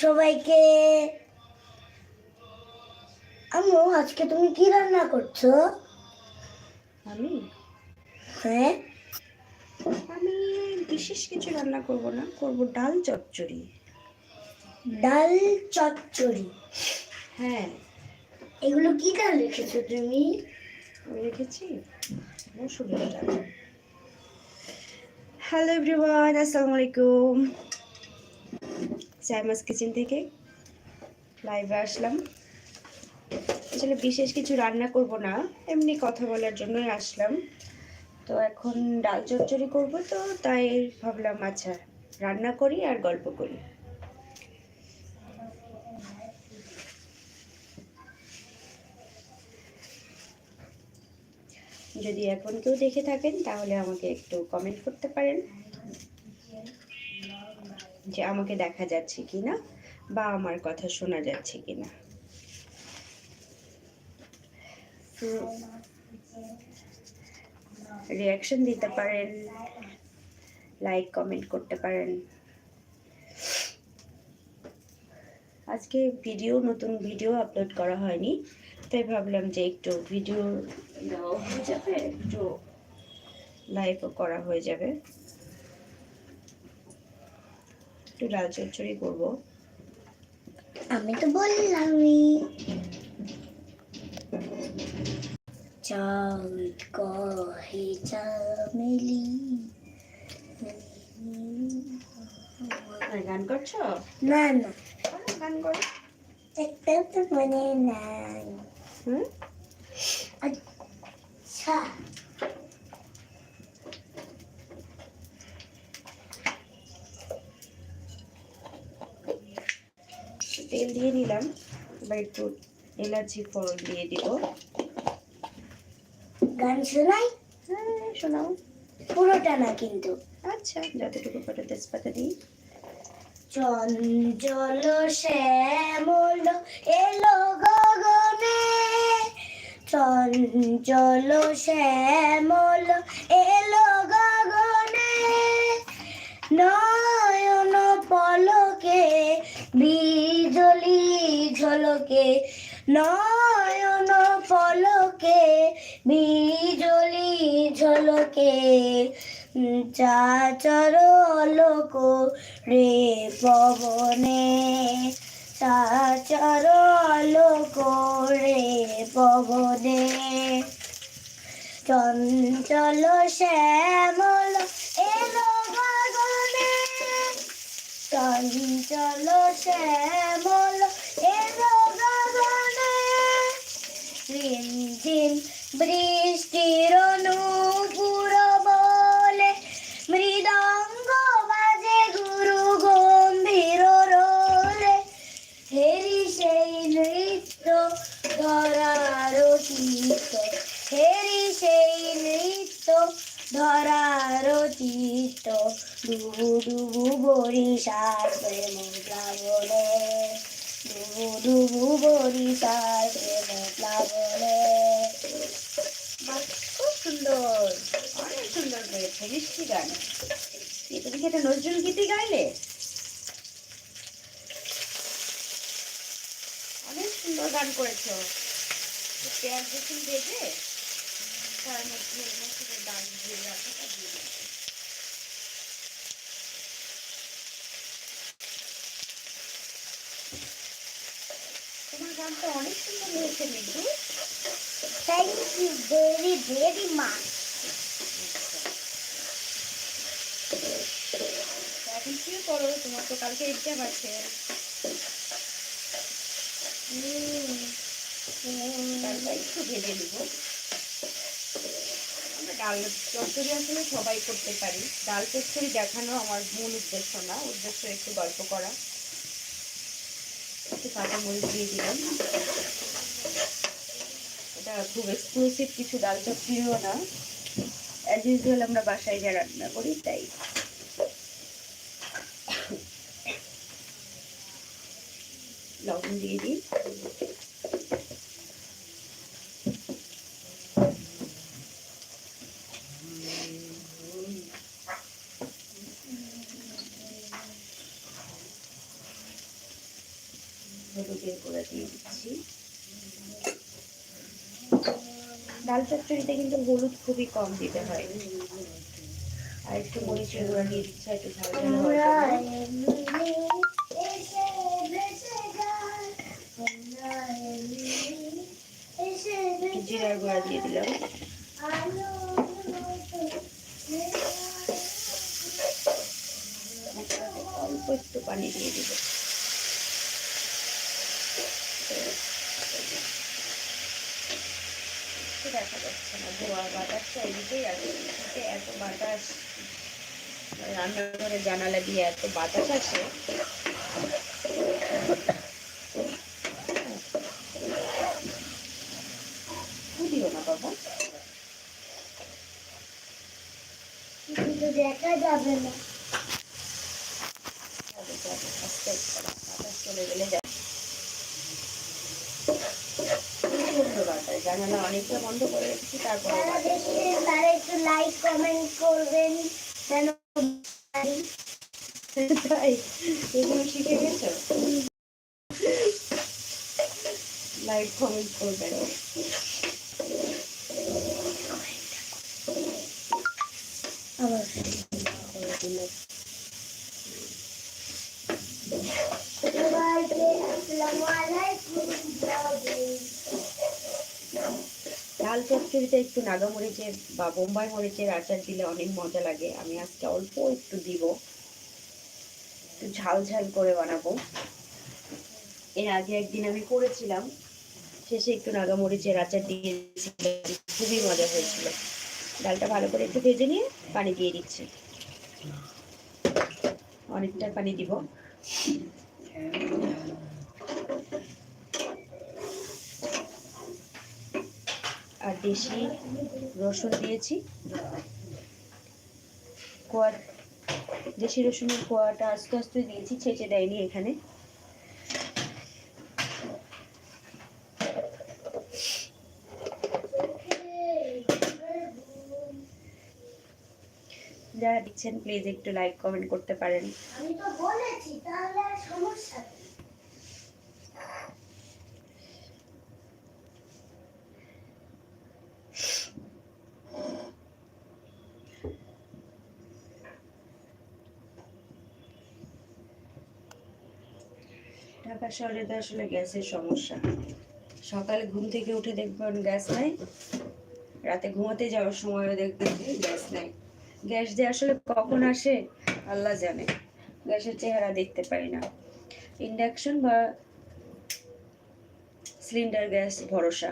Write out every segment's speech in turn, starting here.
সবাইকে। আম্মু আজকে তুমি কি রান্না করছ? আমি? হ্যাঁ। আমি বিশেষ কিছু রান্না করব না করব ডাল চচ্চড়ি। ডাল চচ্চড়ি? হ্যাঁ। এগুলো কি ডাল রেখেছো তুমি? রেখেছি মসুরের ডাল। হ্যালো এভরিওয়ান আসসালামু আলাইকুম। সাইমাস কিচেন থেকে লাইভে আসলাম। আসলে বিশেষ কিছু রান্না করব না, এমনি কথা বলার জন্যই আসলাম। তো এখন ডাল চচ্চড়ি করব তো, তাই ভাবলাম আচ্ছা রান্না করি আর গল্প করি। যদি এখন কেউ দেখে থাকেন, তাহলে আমাকে একটু কমেন্ট করতে পারেন। যে আমাকে দেখা যাচ্ছে কিনা বা আমার কথা শোনা যাচ্ছে কিনা। রিয়াকশন দিতে পারেন লাইক কমেন্ট করতে পারেন। আজকে ভিডিও নতুন ভিডিও আপলোড করা হয়নি, তাই ভাবলাম যে একটু ভিডিও দেওয়া হয়ে যাবে, একটু লাইভও করা হয়ে যাবে। একটু ডাল চচ্চড়ি করব। আমি তো বললামই। চাল কহে চামেলি আর গান করছ? না না। গান করো। একটা তো মনে নাই। হুম? আচ্ছা। তেল দিয়ে নিলাম। এবার একটু এলাচি ফোড়ন দিয়ে দিব। গান শোনাই? হ্যাঁ শোনাও। পুরোটা না কিন্তু। আচ্ছা যতটুকু পারো তেজপাতা দিই। চঞ্চল শ্যামল এলো গগনে। চঞ্চল শ্যামল এলো গগনে। নয়ন পলকে ঝলকে নয়ন পলকে বিজলি ঝলকে, চাচর লোক রে পবনে, চাচর লোক রে পবনে। চঞ্চল শ্যামল এলো গগনে, চঞ্চল শ্যামল বৃষ্টির নূপুর বলে মৃদঙ্গ বাজে গুরু গম্ভীর রোলে হেরি সেই নৃত্য ধরার চিত্ত হেরি সেই নৃত্য ধরার চিত্ত ডুবু ডুবু বরিশার প্রেম প্লাবনে খুব সুন্দর অনেক সুন্দর হয়েছে মিষ্টি গান তুমি কি একটা নজরুল গীতি গাইলে অনেক সুন্দর গান করেছ পেঁয়াজ রসুন ভেজে তার মধ্যে মসুরের দিয়ে রাখাটা গানটা অনেক সুন্দর হয়েছে Mithu thank you very very much এখন কি করো তোমার তো কালকে এক্সাম আছে। একটু ভেজে দিব আমরা ডাল চচ্চড়ি আসলে সবাই করতে পারি। ডাল চচ্চড়ি দেখানো আমার মূল উদ্দেশ্য না উদ্দেশ্য একটু গল্প করা। কাঁচা মরিচ দিয়ে দিলাম। এটা খুব এক্সক্লুসিভ কিছু ডাল চচ্চড়িও না। অ্যাজ ইউজুয়াল আমরা বাসায় যা রান্না করি তাই। লবণ দিয়ে দিই হলুদের গুঁড়া দিয়ে দিচ্ছি ডাল চচ্চড়িতে কিন্তু হলুদ খুবই কম দিতে হয়। আর একটু মরিচের গুঁড়া দিয়ে দিচ্ছি, একটু জিরার গুঁড়া দিয়ে দিলাম। অল্প একটু পানি দিয়ে দিব দেখা যাচ্ছে না ধোয়া বাতাসটা এদিকেই আছে এদিকে এত বাতাস। রান্নাঘরে জানালা দিয়ে এত বাতাস আসে না দেখা যাবে না যাবে যাবে আস্তে আস্তে বাতাস চলে গেলে যাবে প্রচণ্ড বাতাস জানালা বন্ধ করে রেখেছি তারপরে তারা একটু লাইক কমেন্ট করবেন যেন এগুলো শিখে গেছো? লাইক কমেন্ট করবেন। আবার আসসালামু আলাইকুম লাল চচ্চড়িতে একটু নাগা মরিচের বা বোম্বাই মরিচের আচার দিলে অনেক মজা লাগে। আমি আজকে অল্প একটু দিব। একটু ঝাল ঝাল করে বানাবো। এর আগে একদিন আমি করেছিলাম। শেষে একটু নাগা মরিচের আচার দিয়েছিলাম খুবই মজা হয়েছিল। ডালটা ভালো করে একটু ভেজে নিয়ে পানি দিয়ে দিচ্ছি। অনেকটা পানি দিব। আর দেশি রসুন দিয়েছি। কোয়া, দেশি রসুনের কোয়াটা আস্তে আস্তে দিয়েছি, ছেঁচে দেয়নি এখানে। যারা দিচ্ছেন প্লিজ একটু লাইক কমেন্ট করতে পারেন। আমি তো বলেছি, তাহলে সমস্যা কি? ঢাকা তো আসলে গ্যাসের সমস্যা। সকালে ঘুম থেকে উঠে দেখবেন গ্যাস নাই, রাতে ঘুমাতে যাওয়ার সময় দেখবেন গ্যাস নাই। গ্যাস যে আসলে কখন আসে, আল্লাহ জানে। গ্যাসের চেহারা দেখতে পাই না। ইন্ডাকশন বা সিলিন্ডার গ্যাস ভরসা।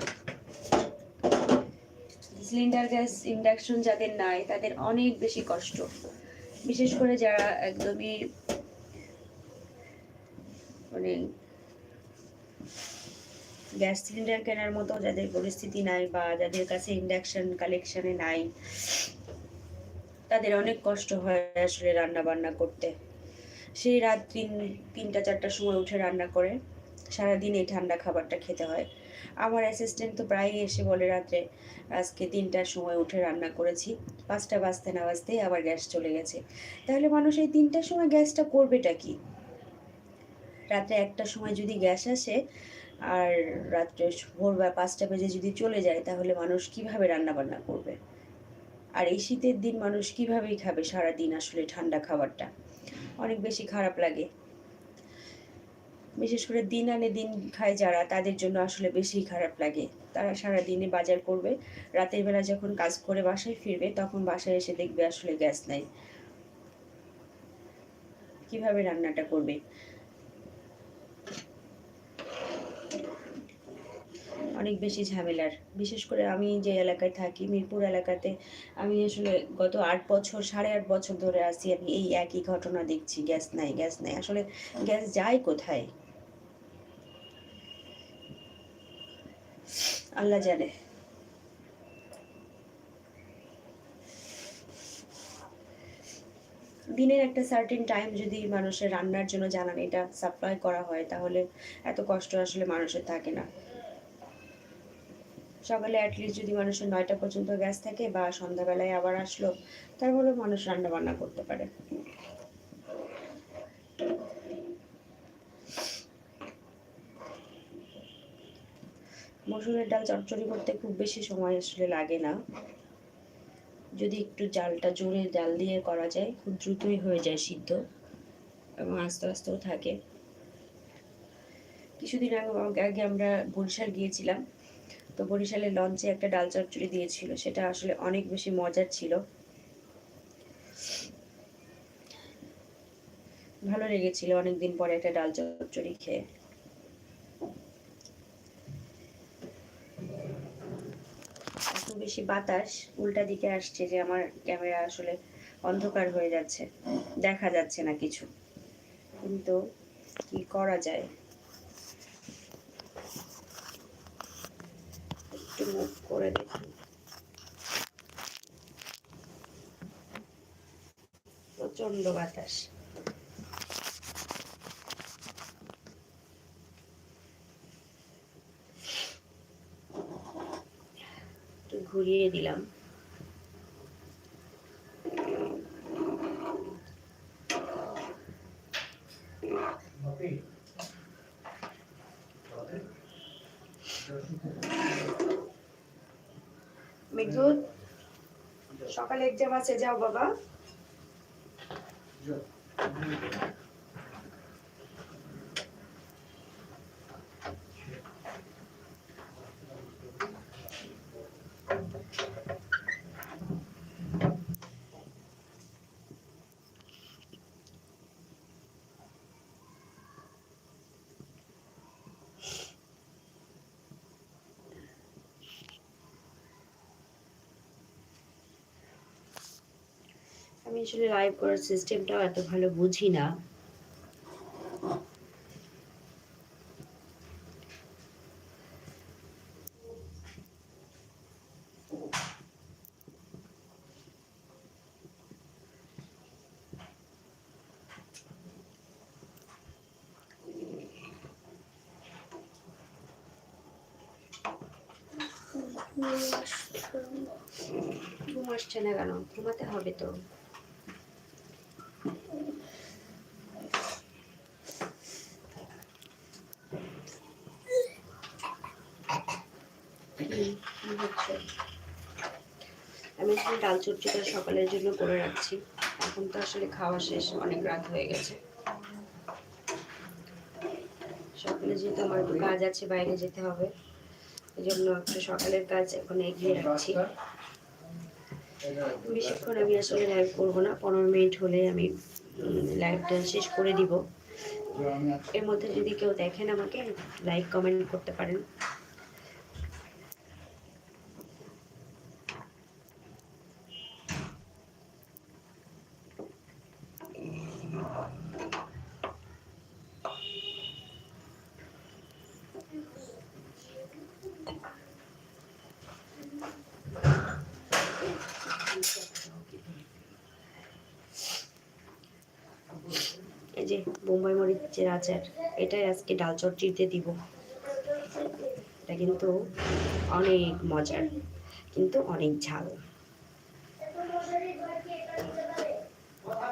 সিলিন্ডার গ্যাস, ইন্ডাকশন যাদের নাই, তাদের অনেক বেশি কষ্ট। বিশেষ করে যারা একদমই মানে গ্যাস সিলিন্ডার কেনার মতো যাদের পরিস্থিতি নাই বা যাদের কাছে ইন্ডাকশন কালেকশনে নাই, তাদের অনেক কষ্ট হয় আসলে রান্না বান্না করতে। সেই রাত তিন, তিনটা, চারটার সময় উঠে রান্না করে। সারাদিন এই ঠান্ডা খাবারটা খেতে হয়। আমার অ্যাসিস্ট্যান্ট তো প্রায়ই এসে বলে রাত্রে, আজকে তিনটার সময় উঠে রান্না করেছি। পাঁচটা বাজতে না বাজতেই আবার গ্যাস চলে গেছে। তাহলে মানুষ এই তিনটার সময় গ্যাসটা করবেটা কি? রাত্রে একটা সময় যদি গ্যাস আসে আর রাত্রে ভোর বা পাঁচটা বেজে যদি চলে যায়, তাহলে মানুষ কীভাবে রান্না বান্না করবে? আর এই শীতের দিন মানুষ কিভাবেই খাবে সারা দিন আসলে ঠান্ডা খাবারটা? অনেক বেশি খারাপ লাগে। বিশেষ করে দিন আনে দিন খায় যারা, তাদের জন্য আসলে বেশি খারাপ লাগে। তারা সারা দিনে বাজার করবে। রাতের বেলা যখন কাজ করে বাসায় ফিরবে, তখন বাসায় এসে দেখবে আসলে গ্যাস নাই। কীভাবে রান্নাটা করবে? অনেক বেশি ঝামেলার। বিশেষ করে আমি যে এলাকায় থাকি, মিরপুর এলাকাতে, আমি আসলে গত আট বছর, সাড়ে আট বছর ধরে আছি আমি এই একই ঘটনা দেখছি, গ্যাস নাই গ্যাস নাই। আসলে গ্যাস যায় কোথায়? আল্লাহ জানে। দিনের একটা সার্টেন টাইম যদি মানুষের রান্নার জন্য জ্বালানিটা এটা সাপ্লাই করা হয়, তাহলে এত কষ্ট আসলে মানুষের থাকে না। সকালে অ্যাটলিস্ট যদি মানুষের নয়টা পর্যন্ত গ্যাস থাকে বা সন্ধ্যাবেলায় আবার আসলো তারপরে মানুষ রান্না বান্না করতে পারে। মসুরের ডাল চটচড়ি করতে খুব বেশি সময় আসলে লাগে না। যদি একটু জালটা জোরে জাল দিয়ে করা যায়, খুব দ্রুতই হয়ে যায় সিদ্ধ এবং আস্তে আস্তেও থাকে। কিছুদিন আগে আগে আমরা বরিশাল গিয়েছিলাম। তো বরিশালের লঞ্চে একটা ডাল চচ্চড়ি দিয়েছিল, সেটা আসলে অনেক বেশি মজার ছিল। ভালো লেগেছিল অনেকদিন পরে একটা ডাল চচ্চড়ি খেয়ে। এত বেশি বাতাস, উল্টা দিকে আসছে যে আমার ক্যামেরা আসলে অন্ধকার হয়ে যাচ্ছে, দেখা যাচ্ছে না কিছু। কিন্তু কি করা যায়? মুভ করে দেখি প্রচণ্ড বাতাস। ঘুরিয়ে দিলাম। মেঘদূত সকালে এক্সাম আছে যাও বাবা। আসলে লাইভ করার সিস্টেমটাও এত ভালো বুঝি না। না কেন? ঘুমাতে হবে তো হুম, কি হচ্ছে? আমি আসলে ডাল চচ্চড়িটা সকালের জন্য করে রাখছি। এখন তো আসলে খাওয়া শেষ, অনেক রাত হয়ে গেছে। সকালে যেহেতু আমার একটু কাজ আছে, বাইরে যেতে হবে। এই জন্য একটু সকালের কাজ এখন এগিয়ে রাখছি। বেশিক্ষণ আমি আসলে লাইভ করব না, পনেরো মিনিট হলে আমি লাইভটা শেষ করে দিব। এর মধ্যে যদি কেউ দেখেন আমাকে লাইক কমেন্ট করতে পারেন। যে বোম্বাই মরিচের আচার, এটাই আজকে ডাল চটচিতে দিব। এটা কিন্তু অনেক মজার, কিন্তু অনেক ঝাল। কথা